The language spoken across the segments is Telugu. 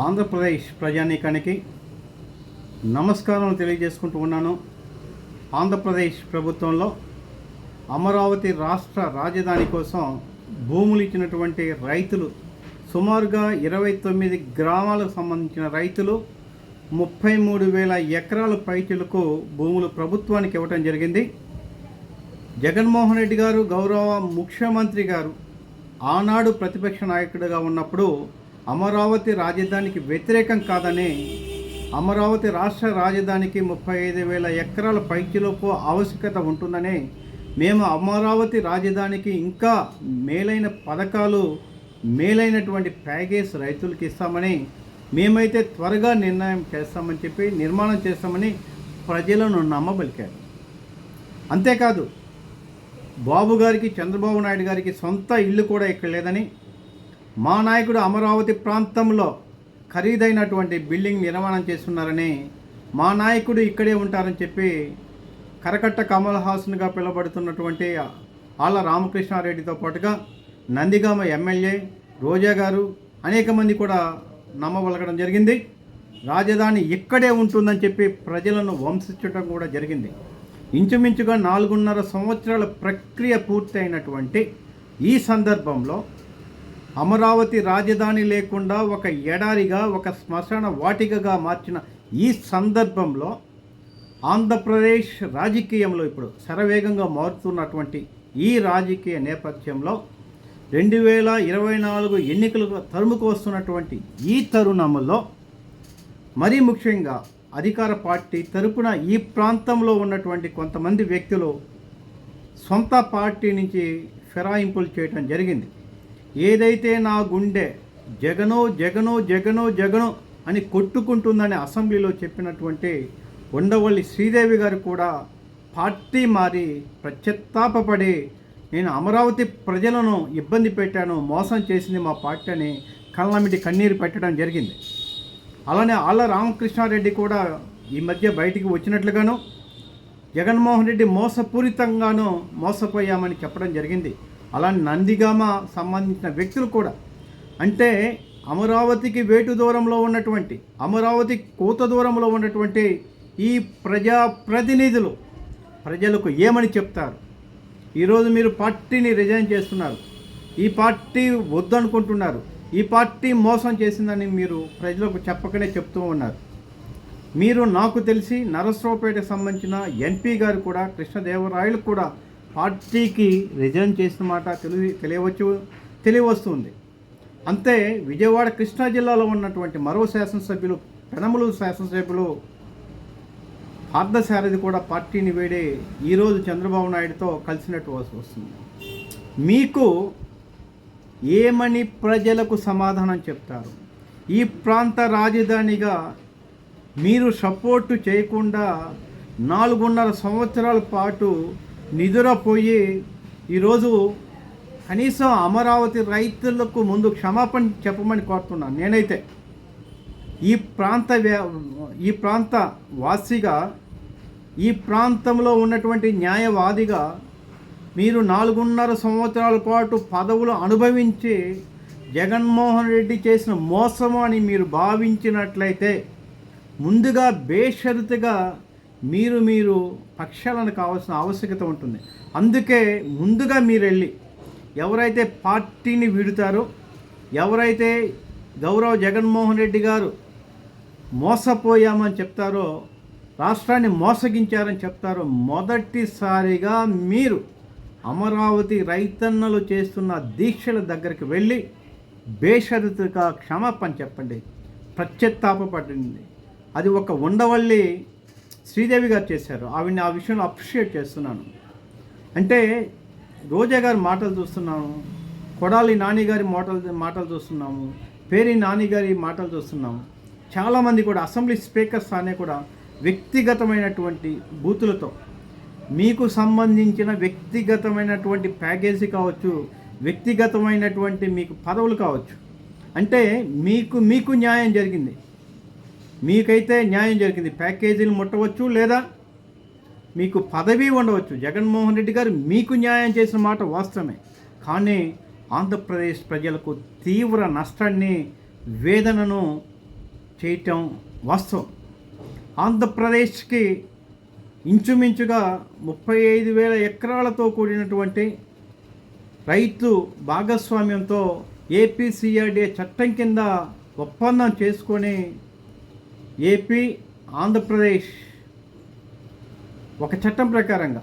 ఆంధ్రప్రదేశ్ ప్రజానీకానికి నమస్కారం తెలియజేసుకుంటూ ఉన్నాను. ఆంధ్రప్రదేశ్ ప్రభుత్వంలో అమరావతి రాష్ట్ర రాజధాని కోసం భూములు ఇచ్చినటువంటి రైతులు సుమారుగా ఇరవై తొమ్మిది గ్రామాలకు సంబంధించిన రైతులు ముప్పై మూడు వేల ఎకరాల పైచులకు భూములు ప్రభుత్వానికి ఇవ్వటం జరిగింది. జగన్మోహన్ రెడ్డి గారు గౌరవ ముఖ్యమంత్రి గారు ఆనాడు ప్రతిపక్ష నాయకుడిగా ఉన్నప్పుడు అమరావతి రాజధానికి వ్యతిరేకం కాదని అమరావతి రాష్ట్ర రాజధానికి ముప్పై ఐదు వేల ఎకరాల పైకిలోపు ఆవశ్యకత ఉంటుందని మేము అమరావతి రాజధానికి ఇంకా మేలైన పథకాలు మేలైనటువంటి ప్యాకేజ్ రైతులకు ఇస్తామని మేమైతే త్వరగా నిర్ణయం చేస్తామని చెప్పి నిర్మాణం చేస్తామని ప్రజలను నమ్మబలికారు. అంతేకాదు బాబు గారికి చంద్రబాబు నాయుడు గారికి సొంత ఇల్లు కూడా ఇక్కడ లేదని మా నాయకుడు అమరావతి ప్రాంతంలో ఖరీదైనటువంటి బిల్డింగ్ నిర్మాణం చేస్తున్నారని మా నాయకుడు ఇక్కడే ఉంటారని చెప్పి కరకట్ట కమల్ హాసన్గా పిలువబడుతున్నటువంటి ఆళ్ళ రామకృష్ణారెడ్డితో పాటుగా నందిగామ ఎమ్మెల్యే రోజా గారు అనేక మంది కూడా నమ్మవలగడం జరిగింది. రాజధాని ఇక్కడే ఉంటుందని చెప్పి ప్రజలను వంశించడం కూడా జరిగింది. ఇంచుమించుగా నాలుగున్నర సంవత్సరాల ప్రక్రియ పూర్తయినటువంటి ఈ సందర్భంలో అమరావతి రాజధాని లేకుండా ఒక ఎడారిగా ఒక శ్మశాన వాటికగా మార్చిన ఈ సందర్భంలో ఆంధ్రప్రదేశ్ రాజకీయంలో ఇప్పుడు శరవేగంగా మారుతున్నటువంటి ఈ రాజకీయ నేపథ్యంలో రెండు వేల ఇరవై నాలుగు ఎన్నికలకు తరుముకు వస్తున్నటువంటి ఈ తరుణంలో మరీ ముఖ్యంగా అధికార పార్టీ తరపున ఈ ప్రాంతంలో ఉన్నటువంటి కొంతమంది వ్యక్తులు సొంత పార్టీ నుంచి ఫిరాయింపులు చేయడం జరిగింది. ఏదైతే నా గుండె జగనో జగనో జగనో జగనో అని కొట్టుకుంటుందని అసెంబ్లీలో చెప్పినటువంటి ఉండవల్లి శ్రీదేవి గారు కూడా పార్టీ మారి ప్రత్యత్తాపడి నేను అమరావతి ప్రజలను ఇబ్బంది పెట్టాను మోసం చేసింది మా పార్టీ అని కళ్ళమిటి కన్నీరు పెట్టడం జరిగింది. అలానే ఆళ్ళ రామకృష్ణారెడ్డి కూడా ఈ మధ్య బయటికి వచ్చినట్లుగాను జగన్మోహన్ రెడ్డి మోసపూరితంగాను మోసపోయామని చెప్పడం జరిగింది. అలాంటి నందిగామ సంబంధించిన వ్యక్తులు కూడా. అంటే అమరావతికి వేటు దూరంలో ఉన్నటువంటి అమరావతి కోత దూరంలో ఉన్నటువంటి ఈ ప్రజా ప్రతినిధులు ప్రజలకు ఏమని చెప్తారు? ఈరోజు మీరు పార్టీని రిజైన్ చేస్తున్నారు. ఈ పార్టీ వద్దనుకుంటున్నారు. ఈ పార్టీ మోసం చేసిందని మీరు ప్రజలకు చెప్పకనే చెప్తూ ఉన్నారు. మీరు నాకు తెలిసి నరసరావుపేటకు సంబంధించిన ఎంపీ గారు కూడా కృష్ణదేవరాయలు కూడా పార్టీకి రిజైన్ చేసిన మాట తెలివి తెలియవచ్చు తెలియవస్తుంది. అంతే విజయవాడ కృష్ణా జిల్లాలో ఉన్నటువంటి మరో శాసనసభ్యులు పెనమలు శాసనసభ్యులు పార్థసారథి కూడా పార్టీని వేడి ఈరోజు చంద్రబాబు నాయుడుతో కలిసినట్టు వస్తుంది. మీకు ఏమని ప్రజలకు సమాధానం చెప్తారు? ఈ ప్రాంత రాజధానిగా మీరు సపోర్టు చేయకుండా నాలుగున్నర సంవత్సరాల పాటు నిదురపోయి ఈరోజు కనీసం అమరావతి రైతులకు ముందు క్షమాపణ చెప్పమని కోరుతున్నాను. నేనైతే ఈ ప్రాంత ఈ ప్రాంత వాసిగా ఈ ప్రాంతంలో ఉన్నటువంటి న్యాయవాదిగా మీరు నాలుగున్నర సంవత్సరాల పాటు పదవులు అనుభవించి జగన్మోహన్ రెడ్డి చేసిన మోసము అని మీరు భావించినట్లయితే ముందుగా బేషరతుగా మీరు మీరు పక్షాలను కావాల్సిన ఆవశ్యకత ఉంటుంది. అందుకే ముందుగా మీరు వెళ్ళి ఎవరైతే పార్టీని విడుతారో ఎవరైతే గౌరవ జగన్మోహన్ రెడ్డి గారు మోసపోయామని చెప్తారో రాష్ట్రాన్ని మోసగించారని చెప్తారో మొదటిసారిగా మీరు అమరావతి రైతన్నలు చేస్తున్న దీక్షల దగ్గరికి వెళ్ళి బేషరతుగా క్షమాపణ చెప్పండి. ప్రత్యత్తాపపడింది అది ఒక ఉండవల్లి శ్రీదేవి గారు చేశారు. ఆవిడని ఆ విషయంలో అప్రిషియేట్ చేస్తున్నాను. అంటే రోజా గారి మాటలు చూస్తున్నాము కొడాలి నాని గారి మాటలు మాటలు చూస్తున్నాము పేరి నాని గారి మాటలు చూస్తున్నాము. చాలామంది కూడా అసెంబ్లీ స్పీకర్స్ అనే కూడా వ్యక్తిగతమైనటువంటి బూతులతో మీకు సంబంధించిన వ్యక్తిగతమైనటువంటి ప్యాకేజీ కావచ్చు వ్యక్తిగతమైనటువంటి మీకు పదవులు కావచ్చు. అంటే మీకు మీకు న్యాయం జరిగింది. మీకైతే న్యాయం జరిగింది. ప్యాకేజీలు ముట్టవచ్చు లేదా మీకు పదవి ఉండవచ్చు. జగన్మోహన్ రెడ్డి గారు మీకు న్యాయం చేసిన మాట వాస్తవమే. కానీ ఆంధ్రప్రదేశ్ ప్రజలకు తీవ్ర నష్టాన్ని వేదనను చేయటం వాస్తవం. ఆంధ్రప్రదేశ్కి ఇంచుమించుగా ముప్పై ఐదు వేల ఎకరాలతో కూడినటువంటి రైతు భాగస్వామ్యంతో ఏపీసీఆర్డీఏ చట్టం కింద ఒప్పందం చేసుకొని ఏపీ ఆంధ్రప్రదేశ్ ఒక చట్టం ప్రకారంగా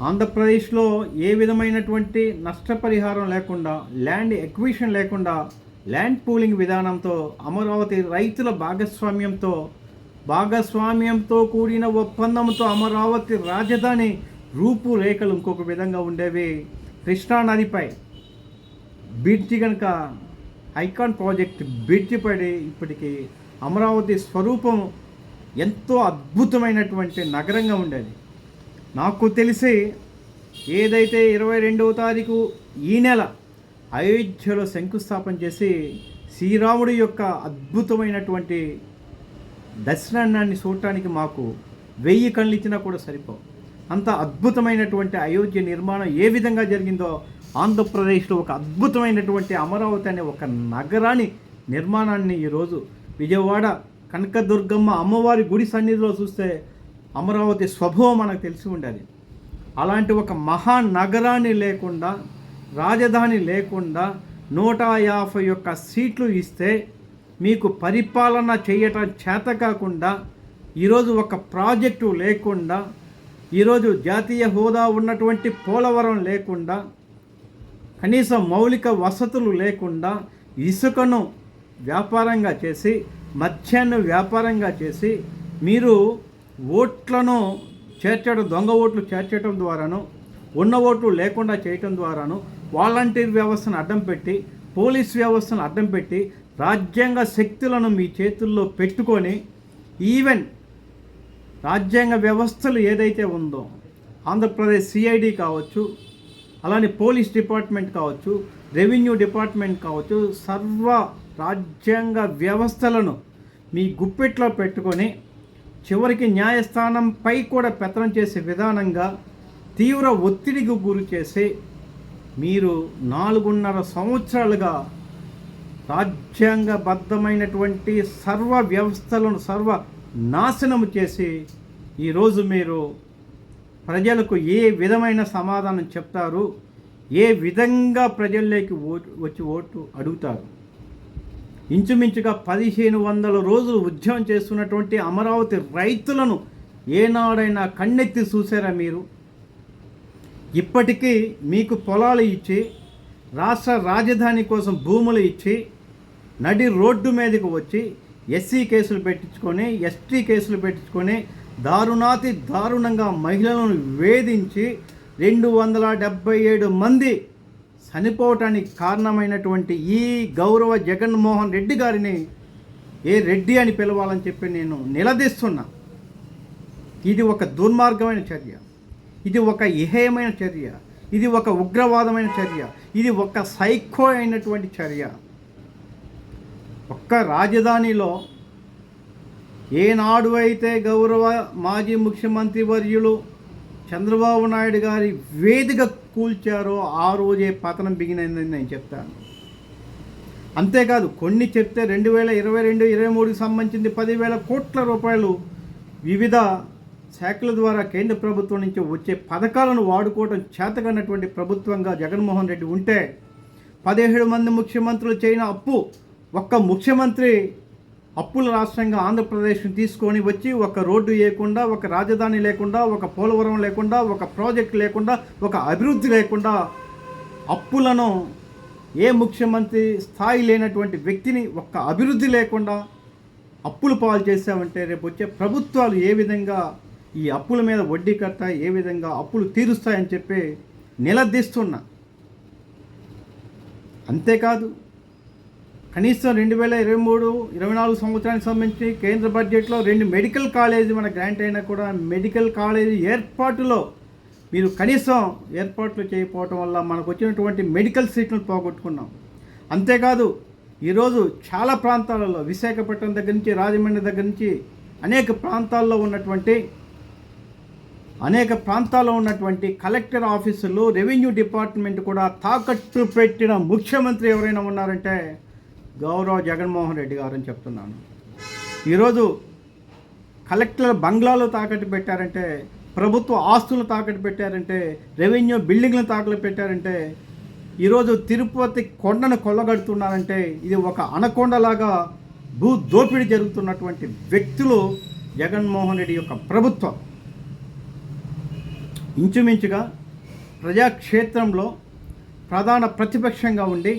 ఆంధ్రప్రదేశ్లో ఏ విధమైనటువంటి నష్టపరిహారం లేకుండా ల్యాండ్ ఎక్విషన్ లేకుండా ల్యాండ్ పూలింగ్ విధానంతో అమరావతి రైతుల భాగస్వామ్యంతో భాగస్వామ్యంతో కూడిన ఒప్పందంతో అమరావతి రాజధాని రూపురేఖలు ఇంకొక విధంగా ఉండేవి. కృష్ణానదిపై బ్రిడ్జి కనుక ఐకాన్ ప్రాజెక్ట్ బిడ్జిపడి ఇప్పటికీ అమరావతి స్వరూపం ఎంతో అద్భుతమైనటువంటి నగరంగా ఉండేది. నాకు తెలిసి ఏదైతే ఇరవై రెండవ తారీఖు ఈ నెల అయోధ్యలో శంకుస్థాపన చేసి శ్రీరాముడి యొక్క అద్భుతమైనటువంటి దర్శనాన్ని చూడటానికి మాకు వెయ్యి కళ్ళు ఇచ్చినా కూడా సరిపోవు. అంత అద్భుతమైనటువంటి అయోధ్య నిర్మాణం ఏ విధంగా జరిగిందో ఆంధ్రప్రదేశ్లో ఒక అద్భుతమైనటువంటి అమరావతి అనే ఒక నగరాన్ని నిర్మాణాన్ని ఈరోజు విజయవాడ కనకదుర్గమ్మ అమ్మవారి గుడి సన్నిధిలో చూస్తే అమరావతి స్వభావం మనకు తెలిసి ఉండాలి అలాంటి ఒక మహానగరాన్ని లేకుండా రాజధాని లేకుండా నూట యాభై ఒక్క సీట్లు ఇస్తే మీకు పరిపాలన చేయటం చేత కాకుండా ఈరోజు ఒక ప్రాజెక్టు లేకుండా ఈరోజు జాతీయ హోదా ఉన్నటువంటి పోలవరం లేకుండా కనీసం మౌలిక వసతులు లేకుండా ఇసుకను వ్యాపారంగా చేసి మత్స్యాన్ని వ్యాపారంగా చేసి మీరు ఓట్లను చేర్చడం దొంగ ఓట్లు చేర్చడం ద్వారాను ఉన్న ఓట్లు లేకుండా చేయటం ద్వారాను వాలంటీర్ వ్యవస్థను అడ్డం పెట్టి పోలీస్ వ్యవస్థను అడ్డం పెట్టి రాజ్యాంగ శక్తులను మీ చేతుల్లో పెట్టుకొని ఈవెన్ రాజ్యాంగ వ్యవస్థలు ఏదైతే ఉందో ఆంధ్రప్రదేశ్ సిఐడి కావచ్చు అలానే పోలీస్ డిపార్ట్మెంట్ కావచ్చు రెవెన్యూ డిపార్ట్మెంట్ కావచ్చు సర్వ రాజ్యాంగ వ్యవస్థలను మీ గుప్పెట్లో పెట్టుకొని చివరికి న్యాయస్థానంపై కూడా పెత్తనం చేసే విధానంగా తీవ్ర ఒత్తిడికి గురి చేసి మీరు నాలుగున్నర సంవత్సరాలుగా రాజ్యాంగబద్ధమైనటువంటి సర్వ వ్యవస్థలను సర్వ నాశనం చేసి ఈరోజు మీరు ప్రజలకు ఏ విధమైన సమాధానం చెప్తారు? ఏ విధంగా ప్రజల్లోకి ఓటు వచ్చి ఓటు అడుగుతారు? ఇంచుమించుగా పదిహేను వందల రోజులు ఉద్యమం చేస్తున్నటువంటి అమరావతి రైతులను ఏనాడైనా కన్నెత్తి చూసారా మీరు? ఇప్పటికీ మీకు పొలాలు ఇచ్చి రాష్ట్ర రాజధాని కోసం భూములు ఇచ్చి నడి రోడ్డు మీదకి వచ్చి ఎస్సీ కేసులు పెట్టించుకొని ఎస్టీ కేసులు పెట్టించుకొని దారుణాతి దారుణంగా మహిళలను వేధించి రెండు వందల డెబ్బై ఏడు మంది చనిపోవటానికి కారణమైనటువంటి ఈ గౌరవ జగన్మోహన్ రెడ్డి గారిని ఏ రెడ్డి అని పిలవాలని చెప్పి నేను నిలదీస్తున్నా. ఇది ఒక దుర్మార్గమైన చర్య. ఇది ఒక ఇహేయమైన చర్య. ఇది ఒక ఉగ్రవాదమైన చర్య. ఇది ఒక సైకో అయినటువంటి చర్య. ఒక్క రాజధానిలో ఏనాడు అయితే గౌరవ మాజీ ముఖ్యమంత్రి వర్యులు చంద్రబాబు నాయుడు గారి వేదిక కూల్చారో ఆ రోజే పతనం బిగినైందని నేను చెప్తాను. అంతేకాదు కొన్ని చెప్తే రెండు వేల ఇరవై రెండు ఇరవై మూడుకి సంబంధించింది పదివేల కోట్ల రూపాయలు వివిధ శాఖల ద్వారా కేంద్ర ప్రభుత్వం నుంచి వచ్చే పథకాలను వాడుకోవడం చేతకన్నటువంటి ప్రభుత్వంగా జగన్మోహన్ రెడ్డి ఉంటే పదిహేడు మంది ముఖ్యమంత్రులు చేయని అప్పు ఒక్క ముఖ్యమంత్రి అప్పుల రాష్ట్రంగా ఆంధ్రప్రదేశ్ని తీసుకొని వచ్చి ఒక రోడ్డు లేకుండా ఒక రాజధాని లేకుండా ఒక పోలవరం లేకుండా ఒక ప్రాజెక్ట్ లేకుండా ఒక అభివృద్ధి లేకుండా అప్పులను ఏ ముఖ్యమంత్రి స్థాయి లేనటువంటి వ్యక్తిని ఒక్క అభివృద్ధి లేకుండా అప్పులు పాలు చేసామంటే రేపు వచ్చే ప్రభుత్వాలు ఏ విధంగా ఈ అప్పుల మీద వడ్డీ కట్టాయి ఏ విధంగా అప్పులు తీరుస్తాయని చెప్పి నిలదీస్తున్నా. అంతేకాదు కనీసం రెండు వేల ఇరవై మూడు ఇరవై నాలుగు సంవత్సరానికి సంబంధించి కేంద్ర బడ్జెట్లో రెండు మెడికల్ కాలేజీ మన గ్రాంట్ అయినా కూడా మెడికల్ కాలేజీ ఏర్పాటులో మీరు కనీసం ఏర్పాట్లు చేయకపోవటం వల్ల మనకు వచ్చినటువంటి మెడికల్ సీట్లను పోగొట్టుకున్నాం. అంతేకాదు ఈరోజు చాలా ప్రాంతాలలో విశాఖపట్నం దగ్గర నుంచి రాజమండ్రి దగ్గర నుంచి అనేక ప్రాంతాల్లో ఉన్నటువంటి అనేక ప్రాంతాల్లో ఉన్నటువంటి కలెక్టర్ ఆఫీసులు రెవెన్యూ డిపార్ట్మెంట్ కూడా తాకట్టు పెట్టిన ముఖ్యమంత్రి ఎవరైనా ఉన్నారంటే గౌరవ జగన్మోహన్ రెడ్డి గారు అని చెప్తున్నాను. ఈరోజు కలెక్టర్ బంగ్లాలు తాకట్టు పెట్టారంటే ప్రభుత్వ ఆస్తులు తాకట్టు పెట్టారంటే రెవెన్యూ బిల్డింగ్లు తాకట్టు పెట్టారంటే ఈరోజు తిరుపతి కొండను కొల్లగడుతున్నారంటే ఇది ఒక అనకొండలాగా భూ దోపిడీ జరుగుతున్నటువంటి వ్యక్తులు జగన్మోహన్ రెడ్డి యొక్క ప్రభుత్వం. ఇంచుమించుగా ప్రజాక్షేత్రంలో ప్రధాన ప్రతిపక్షంగా ఉండి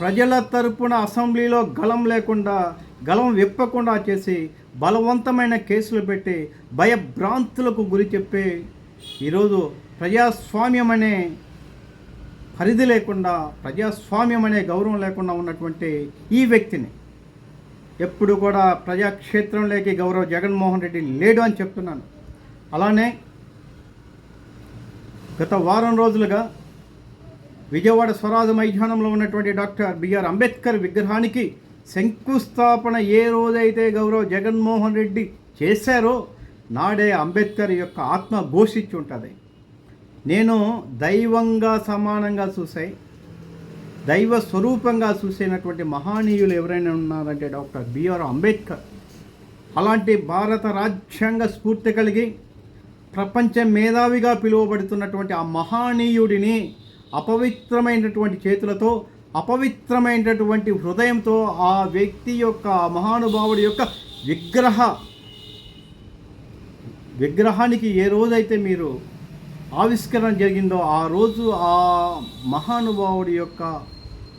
ప్రజల తరపున అసెంబ్లీలో గలం లేకుండా గలం విప్పకుండా చేసి బలవంతమైన కేసులు పెట్టి భయభ్రాంతులకు గురి చెప్పి ఈరోజు ప్రజాస్వామ్యం అనే పరిధి లేకుండా ప్రజాస్వామ్యం అనే గౌరవం లేకుండా ఉన్నటువంటి ఈ వ్యక్తిని ఎప్పుడు కూడా ప్రజాక్షేత్రంలోకి గౌరవ జగన్మోహన్ రెడ్డి లేడు అని చెప్తున్నాను. అలానే గత వారం రోజులుగా విజయవాడ స్వరాజ మైదానంలో ఉన్నటువంటి డాక్టర్ బిఆర్ అంబేద్కర్ విగ్రహానికి శంకుస్థాపన ఏ రోజైతే గౌరవ జగన్మోహన్ రెడ్డి చేశారో నాడే అంబేద్కర్ యొక్క ఆత్మ ఘోషించి ఉంటుంది నేను దైవంగా సమానంగా చూసాయి దైవ స్వరూపంగా చూసేనటువంటి మహానీయులు ఎవరైనా ఉన్నారంటే డాక్టర్ బిఆర్ అంబేద్కర్. అలాంటి భారత రాజ్యాంగ స్ఫూర్తి కలిగి ప్రపంచ మేధావిగా పిలువబడుతున్నటువంటి ఆ మహానీయుడిని అపవిత్రమైనటువంటి చేతులతో అపవిత్రమైనటువంటి హృదయంతో ఆ వ్యక్తి యొక్క మహానుభావుడి యొక్క విగ్రహ విగ్రహానికి ఏ రోజైతే మీరు ఆవిష్కరణ జరిగిందో ఆ రోజు ఆ మహానుభావుడి యొక్క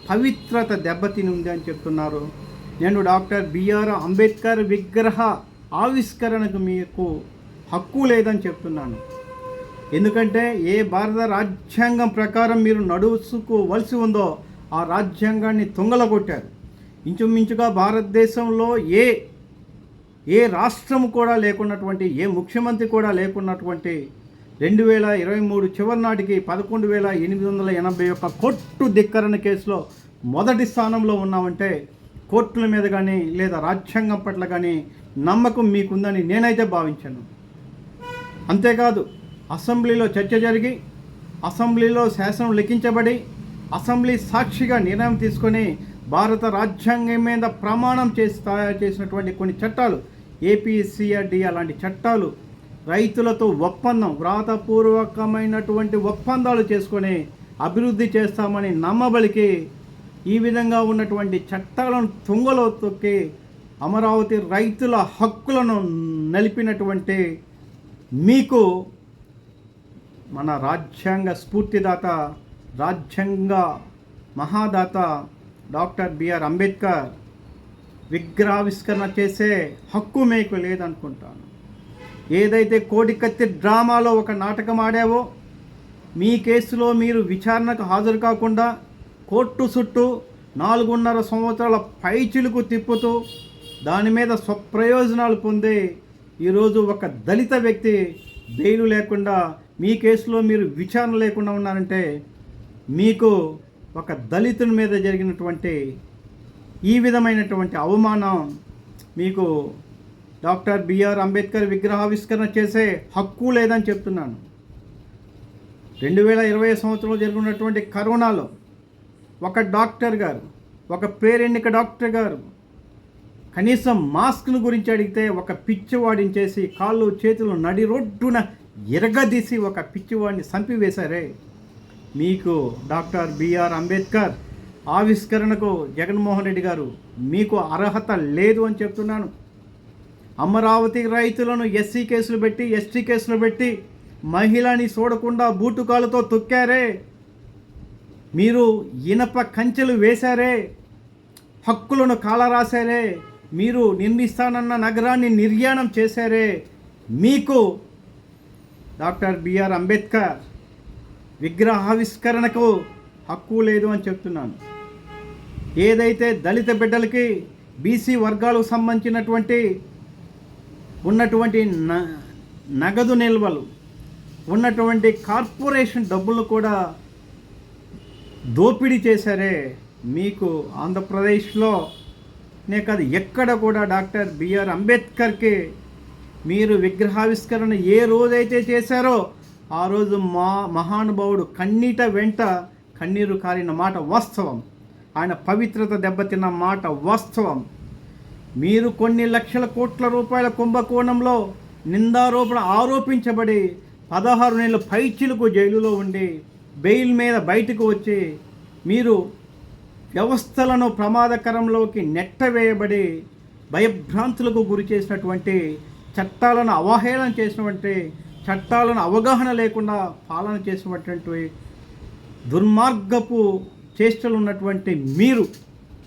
పవిత్రత దెబ్బతిని ఉంది అని చెప్తున్నారు. నేను డాక్టర్ బిఆర్ అంబేద్కర్ విగ్రహ ఆవిష్కరణకు మీకు హక్కు లేదని చెప్తున్నాను. ఎందుకంటే ఏ భారత రాజ్యాంగం ప్రకారం మీరు నడుచుకోవలసి ఉందో ఆ రాజ్యాంగాన్ని తుంగలగొట్టారు. ఇంచుమించుగా భారతదేశంలో ఏ ఏ రాష్ట్రం కూడా లేకున్నటువంటి ఏ ముఖ్యమంత్రి కూడా లేకున్నటువంటి రెండు వేల ఇరవై మూడు చివరి నాటికి పదకొండు వేల ఎనిమిది వందల ఎనభై ఒక్క కొట్టు ధిక్కరణ కేసులో మొదటి స్థానంలో ఉన్నామంటే కోర్టుల మీద కానీ లేదా రాజ్యాంగం పట్ల కానీ నమ్మకం మీకుందని నేనైతే భావించాను. అంతేకాదు అసెంబ్లీలో చర్చ జరిగి అసెంబ్లీలో శాసనం లిఖించబడి అసెంబ్లీ సాక్షిగా నిర్ణయం తీసుకొని భారత రాజ్యాంగం మీద ప్రమాణం చేసి తయారు చేసినటువంటి కొన్ని చట్టాలు ఏపీసీఆర్డీఏ అలాంటి చట్టాలు రైతులతో ఒప్పందం వ్రాతపూర్వకమైనటువంటి ఒప్పందాలు చేసుకొని అభివృద్ధి చేస్తామని నమ్మబలికి ఈ విధంగా ఉన్నటువంటి చట్టాలను తుంగలో తొక్కి అమరావతి రైతుల హక్కులను నలిపినటువంటి మీకు మన రాజ్యాంగ స్ఫూర్తిదాత రాజ్యాంగ మహాదాత డాక్టర్ బిఆర్ అంబేద్కర్ విగ్రహావిష్కరణ చేసే హక్కు మీకు లేదనుకుంటాను. ఏదైతే కోడికత్తి డ్రామాలో ఒక నాటకం ఆడావో మీ కేసులో మీరు విచారణకు హాజరు కాకుండా కోర్టు చుట్టూ నాలుగున్నర సంవత్సరాల పైచిలుకు తిప్పుతూ దాని మీద స్వప్రయోజనాలు పొంది ఈరోజు ఒక దళిత వ్యక్తి బెయిలు లేకుండా మీ కేసులో మీరు విచారణ లేకుండా ఉన్నారంటే మీకు ఒక దళితుని మీద జరిగినటువంటి ఈ విధమైనటువంటి అవమానం మీకు డాక్టర్ బిఆర్ అంబేద్కర్ విగ్రహావిష్కరణ చేసే హక్కు లేదని చెప్తున్నాను. రెండు వేల ఇరవై సంవత్సరంలో జరుగుతున్నటువంటి కరోనాలో ఒక డాక్టర్ గారు ఒక పేరెన్నిక డాక్టర్ గారు కనీసం మాస్క్ను గురించి అడిగితే ఒక పిచ్చివాడిని చేసి కాళ్ళు చేతులు నడి రోడ్డున ఎరగదీసి ఒక పిచ్చివాడిని చంపివేశారే. మీకు డాక్టర్ బిఆర్ అంబేద్కర్ ఆవిష్కరణకు జగన్మోహన్ రెడ్డి గారు మీకు అర్హత లేదు అని చెప్తున్నాను. అమరావతి రైతులను ఎస్సీ కేసులు పెట్టి ఎస్టీ కేసులు పెట్టి మహిళని చూడకుండా బూటుకాలతో తొక్కారే. మీరు ఇనప కంచెలు వేశారే. హక్కులను కాలరాశారే. మీరు నిర్మిస్తానన్న నగరాన్ని నిర్యాణం చేశారే. మీకు డాక్టర్ బిఆర్ అంబేద్కర్ విగ్రహావిష్కరణకు హక్కు లేదు అని చెప్తున్నాను. ఏదైతే దళిత బిడ్డలకి బీసీ వర్గాలకు సంబంధించినటువంటి ఉన్నటువంటి న- నగదు నిల్వలు ఉన్నటువంటి కార్పొరేషన్ డబ్బులు కూడా దోపిడీ చేశారే మీకు ఆంధ్రప్రదేశ్లో. నే కాదు ఎక్కడ కూడా డాక్టర్ బిఆర్ అంబేద్కర్కి మీరు విగ్రహావిష్కరణ ఏ రోజైతే చేశారో ఆ రోజు మా మహానుభావుడు కన్నీట వెంట కన్నీరు కారిన మాట వాస్తవం. ఆయన పవిత్రత దెబ్బతిన్న మాట వాస్తవం. మీరు కొన్ని లక్షల కోట్ల రూపాయల కుంభకోణంలో నిందారోపణ ఆరోపించబడి పదహారు నెలల పైచిలకు జైలులో ఉండి బెయిల్ మీద బయటకు వచ్చి మీరు వ్యవస్థలను ప్రమాదకరంలోకి నెట్టవేయబడి భయభ్రాంతులకు గురి చేసినటువంటి చట్టాలను అవహేళన చేసినటువంటి చట్టాలను అవగాహన లేకుండా పాలన చేసినటువంటి దుర్మార్గపు చేష్టలు ఉన్నటువంటి మీరు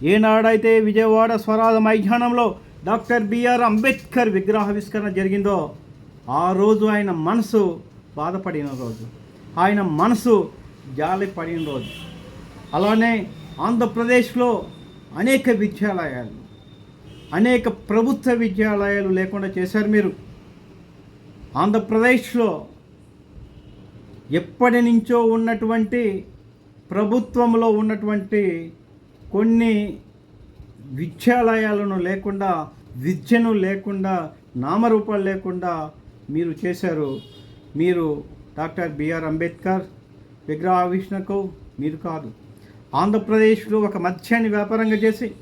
ఏనాడైతే విజయవాడ స్వరాల మైదానంలో డాక్టర్ బిఆర్ అంబేద్కర్ విగ్రహావిష్కరణ జరిగిందో ఆ రోజు ఆయన మనసు బాధపడిన రోజు. ఆయన మనసు జాలి పడిన రోజు. అలానే ఆంధ్రప్రదేశ్లో అనేక విద్యాలయాలు అనేక ప్రభుత్వ విద్యాలయాలు లేకుండా చేశారు మీరు. ఆంధ్రప్రదేశ్లో ఎప్పటి నుంచో ఉన్నటువంటి ప్రభుత్వంలో ఉన్నటువంటి కొన్ని విద్యాలయాలను లేకుండా విద్యను లేకుండా నామరూపాలు లేకుండా మీరు చేశారు. మీరు డాక్టర్ బిఆర్ అంబేద్కర్ విగ్రహావిష్ణకు మీరు కాదు. ఆంధ్రప్రదేశ్లో ఒక మద్యాన్ని వ్యాపారంగా చేసి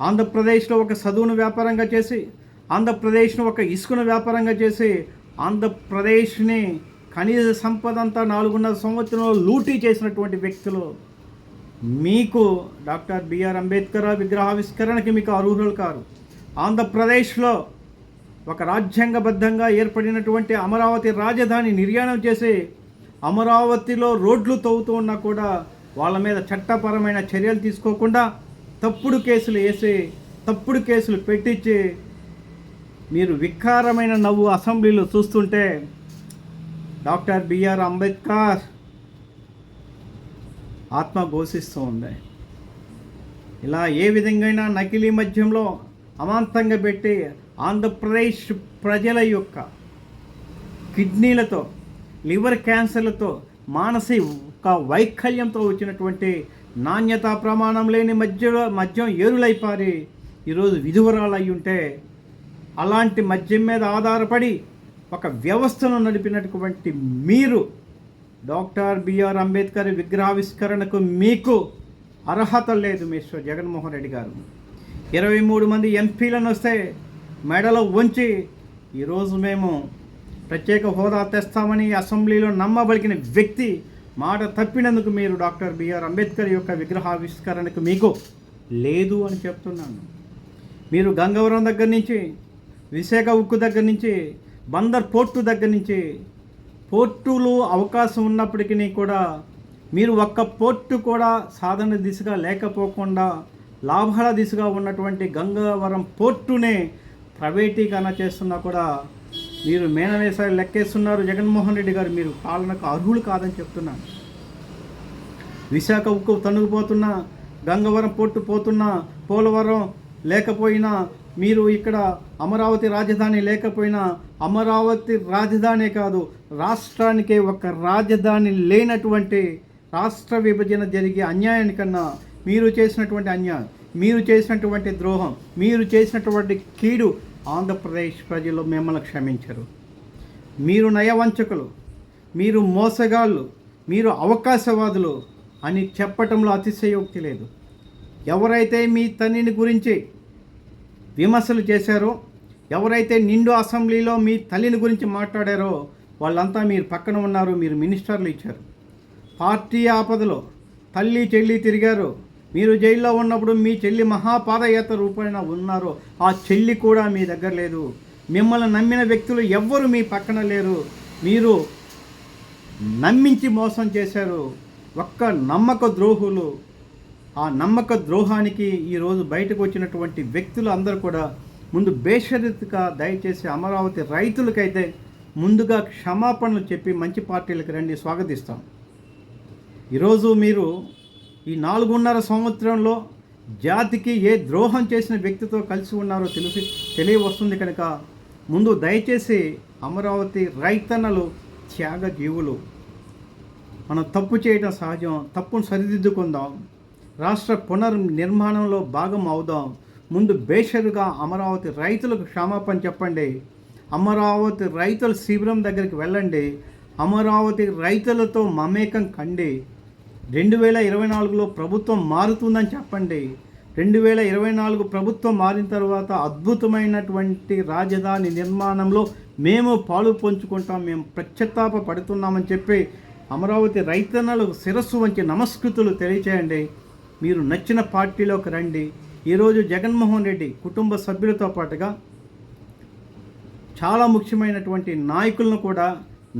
ఆంధ్రప్రదేశ్లో ఒక చదువును వ్యాపారంగా చేసి ఆంధ్రప్రదేశ్ను ఒక ఇసుకను వ్యాపారంగా చేసి ఆంధ్రప్రదేశ్ని ఖనిజ సంపద అంతా నాలుగున్నర సంవత్సరంలో లూటీ చేసినటువంటి వ్యక్తులు మీకు డాక్టర్ బిఆర్ అంబేద్కర్ విగ్రహావిష్కరణకి మీకు అర్హులు కారు. ఆంధ్రప్రదేశ్లో ఒక రాజ్యాంగబద్ధంగా ఏర్పడినటువంటి అమరావతి రాజధాని నిర్యాణం చేసి అమరావతిలో రోడ్లు తవ్వుతూ ఉన్నా కూడా వాళ్ళ మీద చట్టపరమైన చర్యలు తీసుకోకుండా తప్పుడు కేసులు వేసి తప్పుడు కేసులు పెట్టించి మీరు వికారమైన నవ్వు అసెంబ్లీలో చూస్తుంటే డాక్టర్ బిఆర్ అంబేద్కర్ ఆత్మ ఘోషిస్తూ ఉంది. ఇలా ఏ విధంగా నకిలీ మధ్యంలో అమాంతంగా పెట్టి ఆంధ్రప్రదేశ్ ప్రజల యొక్క కిడ్నీలతో లివర్ క్యాన్సర్లతో మానసిక వైకల్యంతో వచ్చినటువంటి నాణ్యతా ప్రమాణం లేని మధ్య మద్యం ఏరులైపారి ఈరోజు విధువరాలు అయి ఉంటే అలాంటి మద్యం మీద ఆధారపడి ఒక వ్యవస్థను నడిపినటువంటి మీరు డాక్టర్ బిఆర్ అంబేద్కర్ విగ్రహావిష్కరణకు మీకు అర్హత లేదు మిస్టర్ జగన్మోహన్ రెడ్డి గారు. ఇరవై మూడు మంది ఎంపీలను వస్తే మెడలో ఉంచి ఈరోజు మేము ప్రత్యేక హోదా తెస్తామని అసెంబ్లీలో నమ్మబలికిన వ్యక్తి మాట తప్పినందుకు మీరు డాక్టర్ బిఆర్ అంబేద్కర్ యొక్క విగ్రహావిష్కరణకు మీకు లేదు అని చెప్తున్నాను. మీరు గంగవరం దగ్గర నుంచి విశాఖ ఉక్కు దగ్గర నుంచి బందర్ పోర్టు దగ్గర నుంచి పోర్టులు అవకాశం ఉన్నప్పటికీ కూడా మీరు ఒక్క పోర్టు కూడా సాధన దిశగా లేకపోకుండా లాభాల దిశగా ఉన్నటువంటి గంగవరం పోర్టునే ప్రైవేటీకరణ చేస్తున్నా కూడా మీరు మేనవేశాలు లెక్కేస్తున్నారు జగన్మోహన్ రెడ్డి గారు మీరు పాలనకు అర్హులు కాదని చెప్తున్నాను విశాఖ ఉక్కు తనుగుపోతున్నా గంగవరం పోర్టు పోతున్నా పోలవరం లేకపోయినా మీరు ఇక్కడ అమరావతి రాజధాని లేకపోయినా అమరావతి రాజధాని కాదు రాష్ట్రానికే ఒక రాజధాని లేనటువంటి రాష్ట్ర విభజన జరిగే అన్యాయానికన్నా మీరు చేసినటువంటి అన్యాయం మీరు చేసినటువంటి ద్రోహం మీరు చేసినటువంటి కీడు ఆంధ్రప్రదేశ్ ప్రజలు మిమ్మల్ని క్షమించరు. మీరు నయవంచకులు మీరు మోసగాళ్ళు మీరు అవకాశవాదులు అని చెప్పటంలో అతిశయోక్తి లేదు. ఎవరైతే మీ తల్లిని గురించి విమర్శలు చేశారో ఎవరైతే నిండు అసెంబ్లీలో మీ తల్లిని గురించి మాట్లాడారో వాళ్ళంతా మీరు పక్కన ఉన్నారు మీరు మినిస్టర్లు ఇచ్చారు. పార్టీ ఆపదలో తల్లి చెల్లి తిరిగారు మీరు జైల్లో ఉన్నప్పుడు మీ చెల్లి మహాపాదయాత్ర రూపాయన ఉన్నారు ఆ చెల్లి కూడా మీ దగ్గర లేదు. మిమ్మల్ని నమ్మిన వ్యక్తులు ఎవ్వరు మీ పక్కన లేరు. మీరు నమ్మించి మోసం చేశారు. ఒక్క నమ్మక ద్రోహులు ఆ నమ్మక ద్రోహానికి ఈరోజు బయటకు వచ్చినటువంటి వ్యక్తులు అందరూ కూడా ముందు బేషరతుగా దయచేసి అమరావతి రైతులకైతే ముందుగా క్షమాపణలు చెప్పి మంచి పార్టీలకు రండి స్వాగతిస్తాం. ఈరోజు మీరు ఈ నాలుగున్నర సంవత్సరంలో జాతికి ఏ ద్రోహం చేసిన వ్యక్తితో కలిసి ఉన్నారో తెలిసి తెలియవస్తుంది కనుక ముందు దయచేసి అమరావతి రైతన్నలు త్యాగ జీవులు మనం తప్పు చేయడం సహజం తప్పును సరిదిద్దుకుందాం రాష్ట్ర పునర్నిర్మాణంలో భాగం అవుదాం ముందు బేషరుగా అమరావతి రైతులకు క్షమాపణ చెప్పండి అమరావతి రైతుల శిబిరం దగ్గరికి వెళ్ళండి అమరావతి రైతులతో మమేకం కండి రెండు వేల ఇరవై నాలుగులో ప్రభుత్వం మారుతుందని చెప్పండి. రెండు వేల ఇరవై నాలుగు ప్రభుత్వం మారిన తర్వాత అద్భుతమైనటువంటి రాజధాని నిర్మాణంలో మేము పాలు పంచుకుంటాం మేము ప్రత్యతాప పడుతున్నామని చెప్పి అమరావతి రైతన్నలకు శిరస్సు వంచి నమస్కృతులు తెలియచేయండి. మీరు నచ్చిన పార్టీలోకి రండి. ఈరోజు జగన్మోహన్ రెడ్డి కుటుంబ సభ్యులతో పాటుగా చాలా ముఖ్యమైనటువంటి నాయకులను కూడా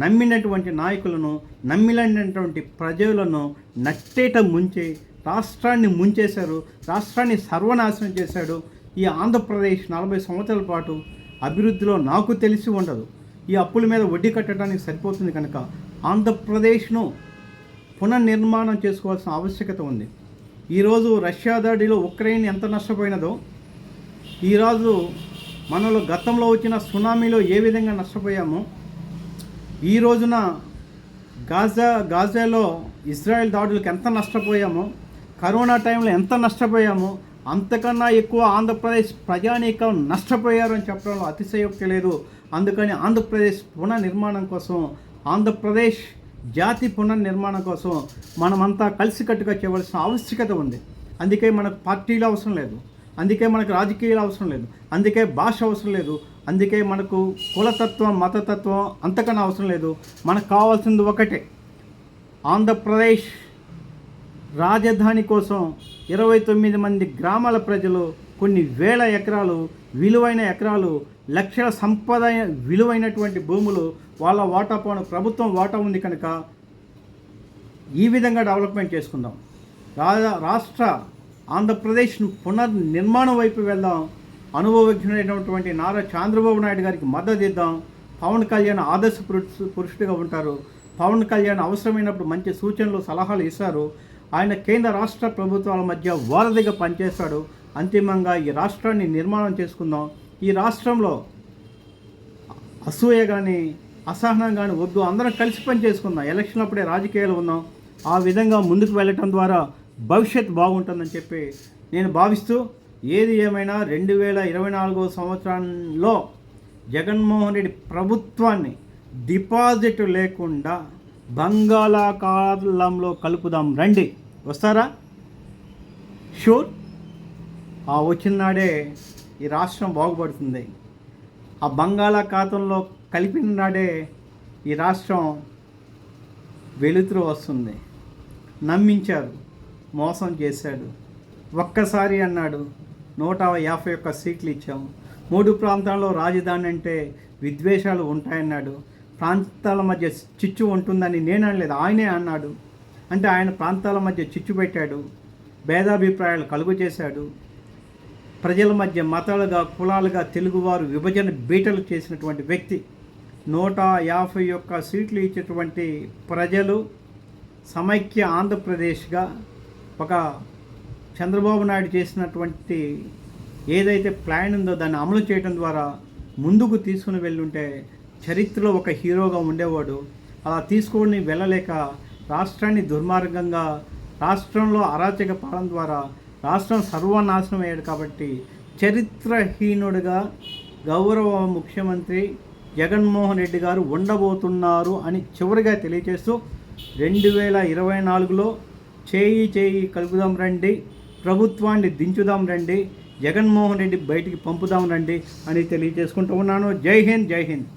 నమ్మినటువంటి నాయకులను నమ్మినటువంటి ప్రజలను నట్టేట ముంచి రాష్ట్రాన్ని ముంచేశారు రాష్ట్రాన్ని సర్వనాశనం చేశాడు. ఈ ఆంధ్రప్రదేశ్ నలభై సంవత్సరాల పాటు అభివృద్ధిలో నాకు తెలిసి ఉండదు. ఈ అప్పుల మీద వడ్డీ కట్టడానికి సరిపోతుంది కనుక ఆంధ్రప్రదేశ్ను పునర్నిర్మాణం చేసుకోవాల్సిన ఆవశ్యకత ఉంది. ఈరోజు రష్యా దాడిలో ఉక్రెయిన్ ఎంత నష్టపోయినదో ఈరోజు మనలో గతంలో వచ్చిన సునామీలో ఏ విధంగా నష్టపోయామో ఈ రోజున గాజా గాజాలో ఇస్రాయెల్ దాడులకు ఎంత నష్టపోయామో కరోనా టైంలో ఎంత నష్టపోయామో అంతకన్నా ఎక్కువ ఆంధ్రప్రదేశ్ ప్రజానీకం నష్టపోయారు అని చెప్పడంలో అతిశయోక్తి లేదు. అందుకని ఆంధ్రప్రదేశ్ పునర్నిర్మాణం కోసం ఆంధ్రప్రదేశ్ జాతి పునర్నిర్మాణం కోసం మనమంతా కలిసికట్టుగా చేయవలసిన ఆవశ్యకత ఉంది. అందుకే మనకు పార్టీలు అవసరం లేదు. అందుకే మనకు రాజకీయాలు అవసరం లేదు. అందుకే భాష అవసరం లేదు. అందుకే మనకు కులతత్వం మతతత్వం అంతకన్నా అవసరం లేదు. మనకు కావాల్సింది ఒకటే. ఆంధ్రప్రదేశ్ రాజధాని కోసం ఇరవై తొమ్మిది మంది గ్రామాల ప్రజలు కొన్ని వేల ఎకరాలు విలువైన ఎకరాలు లక్షల సంపద విలువైనటువంటి భూములు వాళ్ళ వాటా పోను ప్రభుత్వం వాటా ఉంది కనుక ఈ విధంగా డెవలప్మెంట్ చేసుకుందాం. రా రాష్ట్ర ఆంధ్రప్రదేశ్ పునర్నిర్మాణం వైపు వెళ్దాం. అనుభవజ్ఞుడైనటువంటి నారా చంద్రబాబు నాయుడు గారికి మద్దతు ఇద్దాం. పవన్ కళ్యాణ్ ఆదర్శ పురుషు పురుషుడిగా ఉంటారు. పవన్ కళ్యాణ్ అవసరమైనప్పుడు మంచి సూచనలు సలహాలు ఇస్తారు. ఆయన కేంద్ర రాష్ట్ర ప్రభుత్వాల మధ్య వారధిగా పనిచేస్తాడు. అంతిమంగా ఈ రాష్ట్రాన్ని నిర్మాణం చేసుకుందాం. ఈ రాష్ట్రంలో అసూయ కానీ అసహనం కానీ వద్దు. అందరం కలిసి పని చేసుకుందాం. ఎలక్షన్ అప్పుడే రాజకీయాలు ఉందాం ఆ విధంగా ముందుకు వెళ్ళటం ద్వారా భవిష్యత్ బాగుంటుందని చెప్పి నేను భావిస్తూ ఏది ఏమైనా రెండు వేల ఇరవై నాలుగో సంవత్సరంలో జగన్మోహన్ రెడ్డి ప్రభుత్వాన్ని డిపాజిట్ లేకుండా బంగాళాఖాతంలో కలుపుదాం రండి. వస్తారా? షూర్? ఆ వచ్చిన నాడే ఈ రాష్ట్రం బాగుపడుతుంది. ఆ బంగాళాఖాతంలో కలిపిన నాడే ఈ రాష్ట్రం వెలుతురు వస్తుంది. నమ్మించారు మోసం చేశాడు. ఒక్కసారి అన్నాడు నూట యాభై ఒక్క సీట్లు ఇచ్చాము. మూడు ప్రాంతాల్లో రాజధాని అంటే విద్వేషాలు ఉంటాయన్నాడు. ప్రాంతాల మధ్య చిచ్చు ఉంటుందని నేను అనలేదు ఆయనే అన్నాడు. అంటే ఆయన ప్రాంతాల మధ్య చిచ్చు పెట్టాడు భేదాభిప్రాయాలు కలుగు చేశాడు. ప్రజల మధ్య మతాలుగా కులాలుగా తెలుగువారు విభజన బీటలు చేసినటువంటి వ్యక్తి. నూట యాభై ఒక్క సీట్లు ఇచ్చేటువంటి ప్రజలు సమైక్య ఆంధ్రప్రదేశ్గా ఒక చంద్రబాబు నాయుడు చేసినటువంటి ఏదైతే ప్లాన్ ఉందో దాన్ని అమలు చేయడం ద్వారా ముందుకు తీసుకుని వెళ్ళుంటే చరిత్రలో ఒక హీరోగా ఉండేవాడు. అలా తీసుకొని వెళ్ళలేక రాష్ట్రాన్ని దుర్మార్గంగా రాష్ట్రంలో అరాచక పాలన ద్వారా రాష్ట్రం సర్వనాశనం అయ్యాడు కాబట్టి చరిత్రహీనుడిగా గౌరవ ముఖ్యమంత్రి జగన్మోహన్ రెడ్డి గారు ఉండబోతున్నారు అని చివరిగా తెలియజేస్తూ రెండు వేల ఇరవై నాలుగులో చేయి చేయి కలుపుదాం రండి. ప్రభుత్వాన్ని దించుదాం రండి జగన్మోహన్ రెడ్డి బయటికి పంపుదాం రండి అని తెలియజేసుకుంటూ ఉన్నాను. జై హింద్ జై హింద్.